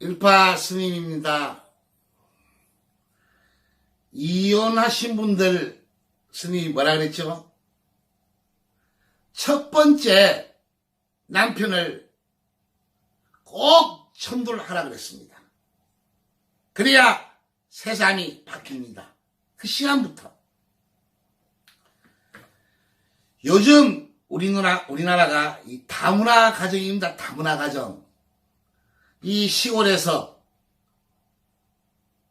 일파 스님입니다. 이혼하신 분들 스님이 뭐라 그랬죠? 첫 번째 남편을 꼭 천도를 하라 그랬습니다. 그래야 세상이 바뀝니다. 그 시간부터. 요즘 우리나라, 우리나라가 이 다문화 가정입니다. 다문화 가정. 이 시골에서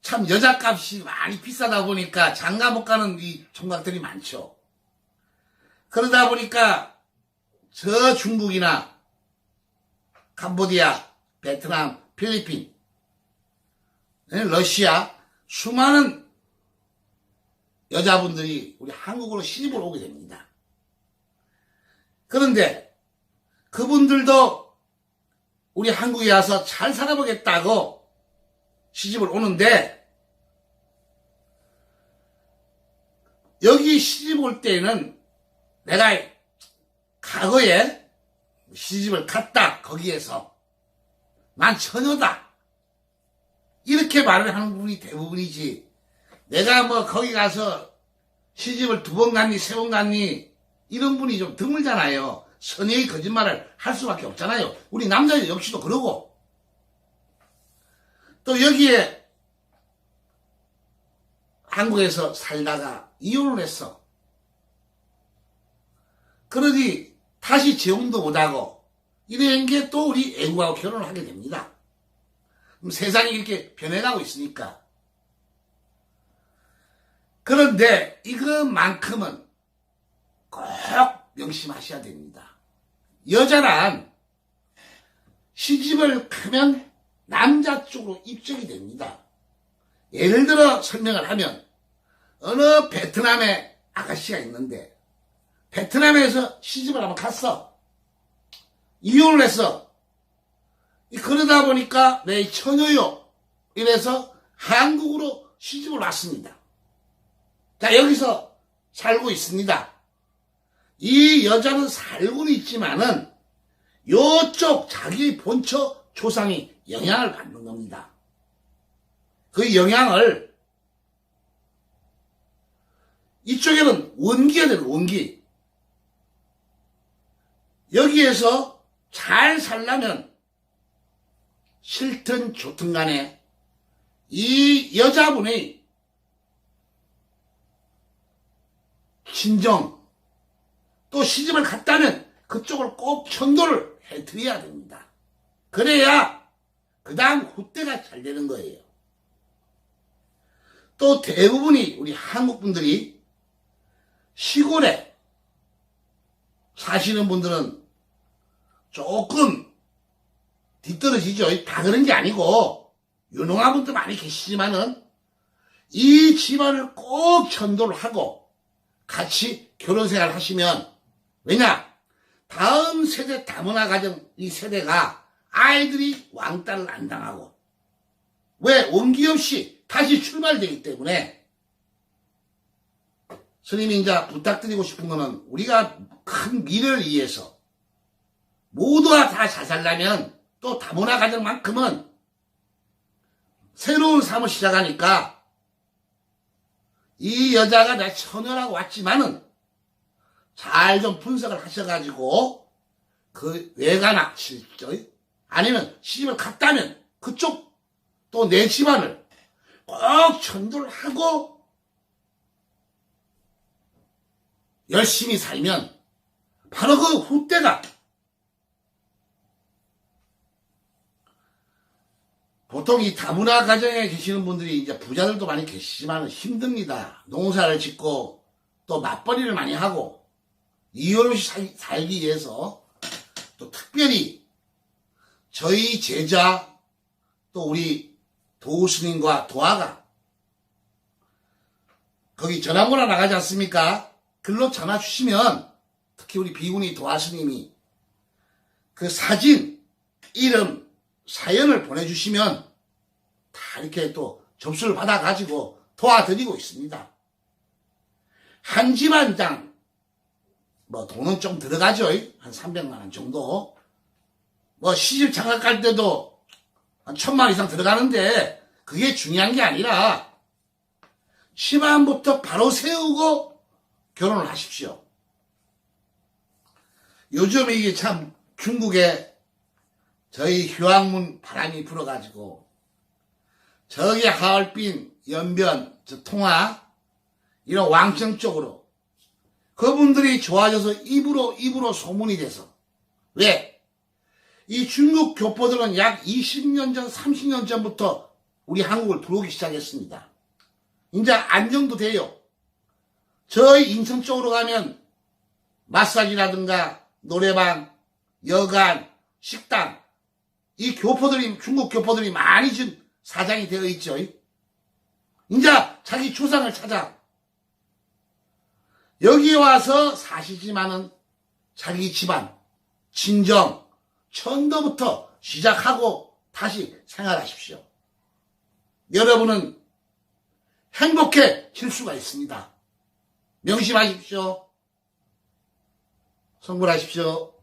참 여자값이 많이 비싸다 보니까 장가 못 가는 이 총각들이 많죠. 그러다 보니까 저 중국이나 캄보디아, 베트남, 필리핀, 예, 러시아 수많은 여자분들이 우리 한국으로 시집을 오게 됩니다. 그런데 그분들도 우리 한국에 와서 잘 살아보겠다고 시집을 오는데 여기 시집 올 때는 내가 과거에 시집을 갔다 거기에서. 난 처녀다. 이렇게 말을 하는 분이 대부분이지. 내가 뭐 거기 가서 시집을 두 번 갔니 세 번 갔니 이런 분이 좀 드물잖아요 선의의 거짓말을 할 수밖에 없잖아요 우리 남자 역시도 그러고 또 여기에 한국에서 살다가 이혼을 했어 그러니 다시 재혼도 못하고 이런 게 또 우리 애구하고 결혼을 하게 됩니다. 세상이 이렇게 변해가고 있으니까. 그런데 이것만큼은 꼭 명심하셔야 됩니다. 여자란 시집을 가면 남자 쪽으로 입적이 됩니다. 예를 들어 설명을 하면 어느 베트남에 아가씨가 있는데 베트남에서 시집을 한번 갔어. 이혼을 했어. 이 그러다 보니까 내 처녀요. 이래서 한국으로 시집을 왔습니다. 자, 여기서 살고 있습니다. 이 여자는 살고는 있지만은 요쪽 자기 본처 조상이 영향을 받는 겁니다. 그 영향을 이쪽에는 원기가 되는 원기. 여기에서 잘 살려면 싫든 좋든 간에 이 여자분의 친정 또 시집을 갔다면 그쪽을 꼭 천도를 해드려야 됩니다. 그래야 그 다음 후대가 잘 되는 거예요. 또 대부분이 우리 한국 분들이 시골에 사시는 분들은 조금 뒤떨어지죠. 다 그런 게 아니고 유능한 분도 많이 계시지만은 이 집안을 꼭 전도를 하고 같이 결혼 생활 하시면 왜냐? 다음 세대 다문화 가정 이 세대가 아이들이 왕따를 안 당하고 왜 원기 없이 다시 출발되기 때문에 스님이 이제 부탁드리고 싶은 거는 우리가 큰 미래를 위해서 모두가 다 잘 살려면 또 다문화 가정만큼은 새로운 삶을 시작하니까 이 여자가 내 처녀라고 왔지만은 잘 좀 분석을 하셔가지고 그 외가나 실죠 아니면 시집을 갔다면 그쪽 또 내 집안을 꼭 전도를 하고 열심히 살면 바로 그 후대가 보통 이 다문화 가정에 계시는 분들이 이제 부자들도 많이 계시지만 힘듭니다. 농사를 짓고 또 맞벌이를 많이 하고 이혼 없이 살, 살기 위해서 또 특별히 저희 제자 또 우리 도스님과 도화가 거기 전화번호 나가지 않습니까? 글로 전화 주시면 특히 우리 비구니 도화스님이 그 사진, 이름, 사연을 보내주시면 다 이렇게 또 접수를 받아가지고 도와드리고 있습니다. 한집 한 장, 뭐 돈은 좀 들어가죠. 한 300만원 정도. 뭐 시집 장가 갈 때도 한 천만 이상 들어가는데 그게 중요한 게 아니라 집안부터 바로 세우고 결혼을 하십시오. 요즘 이게 참 중국에 저희 휴양문 바람이 불어가지고 저기 하얼빈, 연변, 저 통화 이런 왕청 쪽으로 그분들이 좋아져서 입으로 입으로 소문이 돼서 왜? 이 중국 교포들은 약 20년 전, 30년 전부터 우리 한국을 들어오기 시작했습니다. 이제 안정도 돼요. 저희 인천 쪽으로 가면 마사지라든가 노래방, 여관, 식당 이 교포들이 중국 교포들이 많이 지금 사장이 되어 있죠. 이제 자기 주상을 찾아 여기 와서 사시지만은 자기 집안, 친정, 천도부터 시작하고 다시 생활하십시오. 여러분은 행복해질 수가 있습니다. 명심하십시오. 성불하십시오.